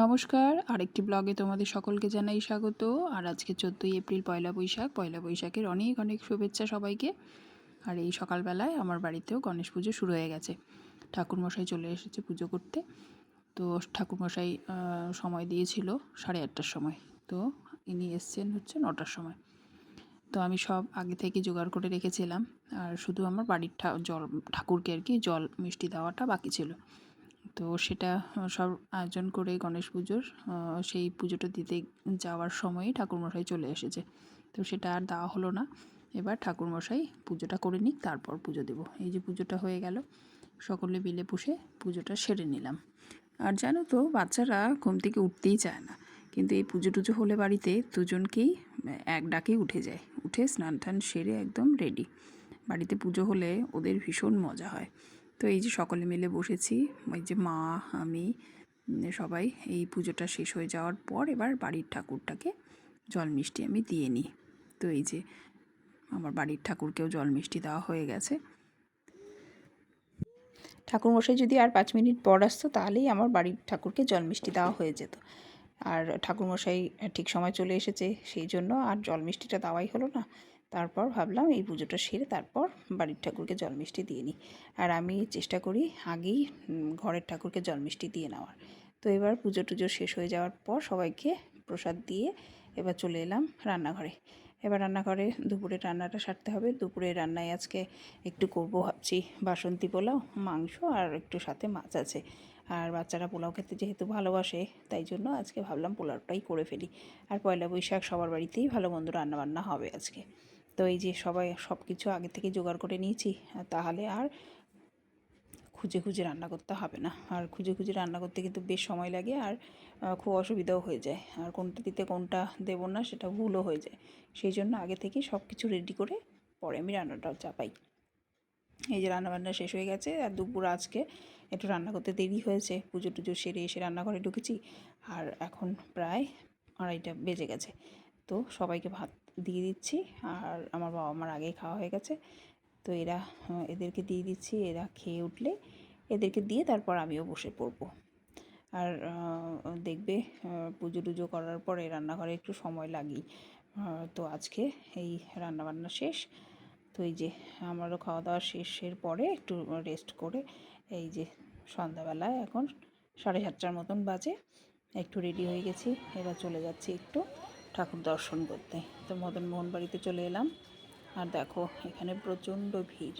নমস্কার। আরেকটি ব্লগে তোমাদের সকলকে জানাই স্বাগত। আর আজকে চোদ্দোই এপ্রিল, পয়লা বৈশাখ। পয়লা বৈশাখের অনেক অনেক শুভেচ্ছা সবাইকে। আর এই সকালবেলায় আমার বাড়িতেও গণেশ পুজো শুরু হয়ে গেছে। ঠাকুরমশাই চলে এসেছে পুজো করতে। তো ঠাকুরমশাই সময় দিয়েছিল সাড়ে আটটার সময়। তো ইনি এসছেন হচ্ছে নটার সময়। তো আমি সব আগে থেকে জোগাড় করে রেখেছিলাম। আর শুধু আমার বাড়ির ঠা, জল, ঠাকুরকে আর কি জল, মিষ্টি দেওয়াটা বাকি ছিল। তো সেটা সব আয়োজন করে গণেশ পুজোর সেই পুজোটা দিতে যাওয়ার সময়ই ঠাকুরমশাই চলে এসেছে। তো সেটা আর দেওয়া হলো না। এবার ঠাকুরমশাই পুজোটা করে নিক, তারপর পুজো দেব। এই যে পুজোটা হয়ে গেল, সকলে মিলে পুষে পুজোটা সেরে নিলাম। আর জানো তো, বাচ্চারা ঘুম থেকে উঠতেই চায় না। কিন্তু এই পুজো টুজো হলে বাড়িতে দুজনকেই এক ডাকেই উঠে যায়। উঠে স্নান টান সেরে একদম রেডি বাড়িতে পুজো হলে ওদের ভীষণ মজা হয়। তো এই যে সকলে মিলে বসেছি ওই যে মা, আমি সবাই, এই পুজোটা শেষ হয়ে যাওয়ার পর এবার বাড়ির ঠাকুরটাকে জল মিষ্টি আমি দিয়ে নিই। তো এই যে আমার বাড়ির ঠাকুরকেও জল মিষ্টি দেওয়া হয়ে গেছে। ঠাকুরমশাই যদি আর পাঁচ মিনিট পর আসতো, তাহলেই আমার বাড়ির ঠাকুরকে জল মিষ্টি দেওয়া হয়ে যেত। আর ঠাকুরমশাই ঠিক সময় চলে এসেছে, সেই জন্য আর জল মিষ্টিটা দেওয়াই হলো না। তারপর ভাবলাম এই পুজোটা সেরে তারপর বাড়ির ঠাকুরকে জল মিষ্টি দিয়ে নিই। আর আমি চেষ্টা করি আগেই ঘরের ঠাকুরকে জল মিষ্টি দিয়ে নেওয়ার। তো এবার পুজো টুজো শেষ হয়ে যাওয়ার পর সবাইকে প্রসাদ দিয়ে এবার চলে এলাম রান্নাঘরে। এবার রান্নাঘরে দুপুরে রান্নাটা সারতে হবে। দুপুরে রান্নায় আজকে একটু করব ভাবছি বাসন্তী পোলাও, মাংস আর একটু সাথে মাছ আছে। আর বাচ্চারা পোলাও খেতে যেহেতু ভালোবাসে, তাই জন্য আজকে ভাবলাম পোলাওটাই করে ফেলি। আর পয়লা বৈশাখ সবার বাড়িতেই ভালো মন্দ রান্নাবান্না হবে আজকে। তো এই যে সবাই সব কিছু আগে থেকে জোগাড় করে নিয়েছি তাহলে আর খুঁজে খুঁজে রান্না করতে হবে না। আর খুঁজে খুঁজে রান্না করতে কিন্তু বেশ সময় লাগে, আর খুব অসুবিধাও হয়ে যায়। আর কোনটা দিতে কোনটা দেবো না সেটা ভুলও হয়ে যায়। সেই জন্য আগে থেকেই সব কিছু রেডি করে পরে আমি রান্নাটাও চাপাই। এই যে রান্নাবান্না শেষ হয়ে গেছে, আর দুপুর আজকে একটু রান্না করতে দেরি হয়েছে, পুজো টুজো সেরে এসে রান্নাঘরে ঢুকেছি, আর এখন প্রায় আড়াইটা বেজে গেছে। তো সবাইকে ভাত দিয়ে দিচ্ছি। আর আমার বাবা মার আগেই খাওয়া হয়ে গেছে। তো এরা এদেরকে দিয়ে দিচ্ছি, এরা খেয়ে উঠলে এদেরকে দিয়ে তারপর আমিও বসে পড়ব। আর দেখবে পুজো টুজো করার পরে রান্নাঘরে একটু সময় লাগি তো আজকে এই রান্নাবান্না শেষ। তো এই যে আমারও খাওয়া দাওয়া শেষের পরে একটু রেস্ট করে এই যে সন্ধ্যাবেলায় এখন সাড়ে সাতটার মতন বাজে। একটু রেডি হয়ে গেছি, এবার চলে যাচ্ছি একটু। ঠাকুর দর্শন করতে। তো মদন মোহন বাড়িতে চলে এলাম। আর দেখো, এখানে প্রচণ্ড ভিড়।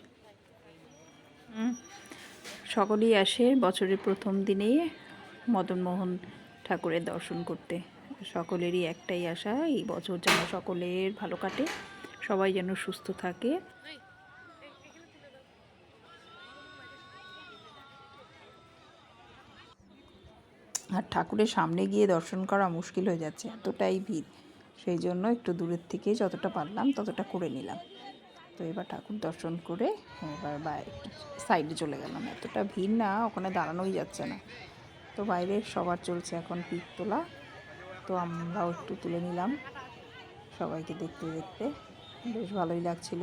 সকলেই আসে বছরের প্রথম দিনে মদনমোহন ঠাকুরের দর্শন করতে। সকলেরই একটাই আশা, এই বছর যেন সকলের ভালো কাটে, সবাই যেন সুস্থ থাকে। আর ঠাকুরের সামনে গিয়ে দর্শন করা মুশকিল হয়ে যাচ্ছে, এতটাই ভিড়। সেই জন্য একটু দূরের থেকে যতটা পারলাম ততটা করে নিলাম। তো এবার ঠাকুর দর্শন করে এবার সাইডে চলে গেলাম। এতটা ভিড় না, ওখানে দাঁড়ানোই যাচ্ছে না। তো বাইরে সবার চলছে এখন পিক তোলা। তো আমরাও একটু তুলে নিলাম। সবাইকে দেখতে দেখতে। বেশ ভালোই লাগছিল।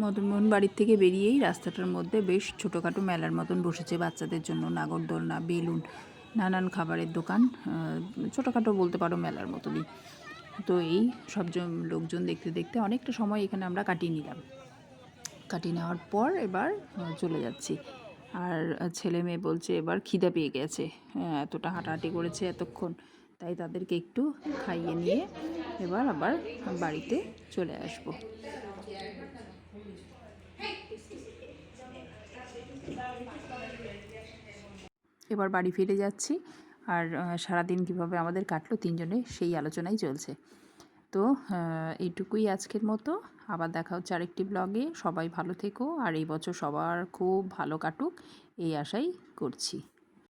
মদনমোহন বাড়ির থেকে বেরিয়েই রাস্তাটার মধ্যে বেশ ছোটোখাটো মেলার মতন বসেছে বাচ্চাদের জন্য। নাগরদোলনা, বেলুন, নানান খাবারের দোকান ছোটোখাটো বলতে পারো মেলার মতনই। তো এই সব লোকজন দেখতে দেখতে অনেকটা সময় এখানে আমরা কাটিয়ে নিলাম। কাটিয়ে নেওয়ার পর এবার চলে যাচ্ছি। আর ছেলে মেয়ে বলছে, এবার খিদে পেয়ে গেছে। এতটা হাঁটাহাঁটি করেছে এতক্ষণ। তাই তাদেরকে একটু খাইয়ে নিয়ে এবার আবার বাড়িতে চলে আসব। এবার বাড়ি ফিরে যাচ্ছি। আর সারাদিন কীভাবে আমাদের কাটলো তিনজনে সেই আলোচনাই চলছে। তো এইটুকুই আজকের মতো। আবার দেখা হচ্ছে আরেকটি ব্লগে সবাই ভালো থেকো। আর এই বছর সবার খুব ভালো কাটুক, এই আশাই করছি।